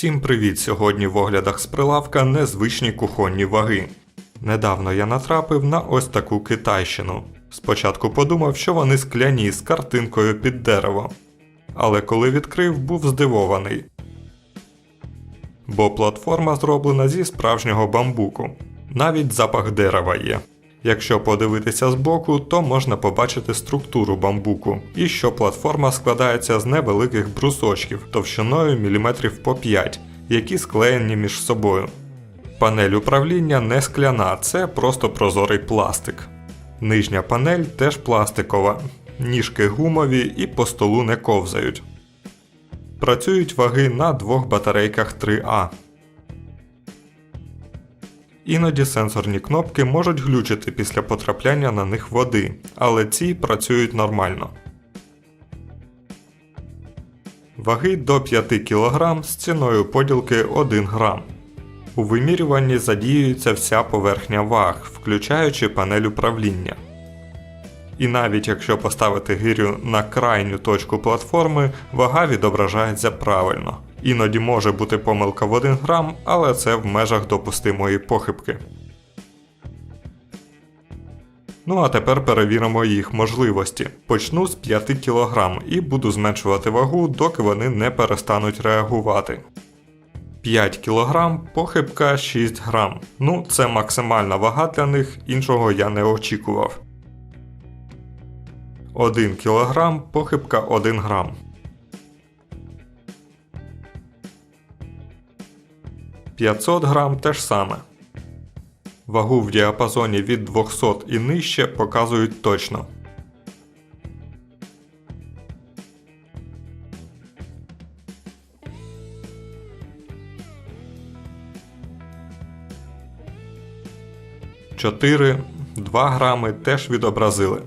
Всім привіт! Сьогодні в оглядах з прилавка незвичні кухонні ваги. Недавно я натрапив на ось таку китайщину. Спочатку подумав, що вони скляні з картинкою під дерево. Але коли відкрив, був здивований. Бо платформа зроблена зі справжнього бамбуку. Навіть запах дерева є. Якщо подивитися збоку, то можна побачити структуру бамбуку, і що платформа складається з невеликих брусочків товщиною міліметрів по 5, які склеєні між собою. Панель управління не скляна, це просто прозорий пластик. Нижня панель теж пластикова, ніжки гумові і по столу не ковзають. Працюють ваги на двох батарейках 3А. Іноді сенсорні кнопки можуть глючити після потрапляння на них води, але ці працюють нормально. Ваги до 5 кг з ціною поділки 1 грам. У вимірюванні задіюється вся поверхня ваг, включаючи панель управління. І навіть якщо поставити гирю на крайню точку платформи, вага відображається правильно. Іноді може бути помилка в 1 грам, але це в межах допустимої похибки. Ну а тепер перевіримо їх можливості. Почну з 5 кг і буду зменшувати вагу, доки вони не перестануть реагувати. 5 кг, похибка 6 грам. Ну, це максимальна вага для них, іншого я не очікував. 1 кг, похибка 1 грам. 500 грам те ж саме. Вагу в діапазоні від 200 і нижче показують точно. Чотири, 2 грами теж відобразили.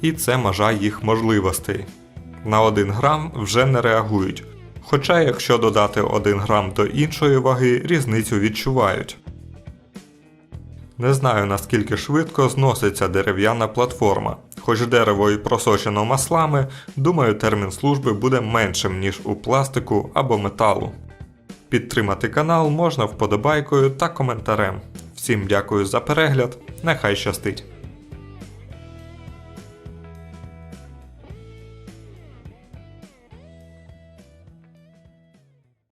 І це межа їх можливостей. На 1 грам вже не реагують. Хоча, якщо додати 1 грам до іншої ваги, різницю відчувають. Не знаю наскільки швидко зноситься дерев'яна платформа. Хоч дерево і просочено маслами, думаю, термін служби буде меншим, ніж у пластику або металу. Підтримати канал можна вподобайкою та коментарем. Всім дякую за перегляд, нехай щастить!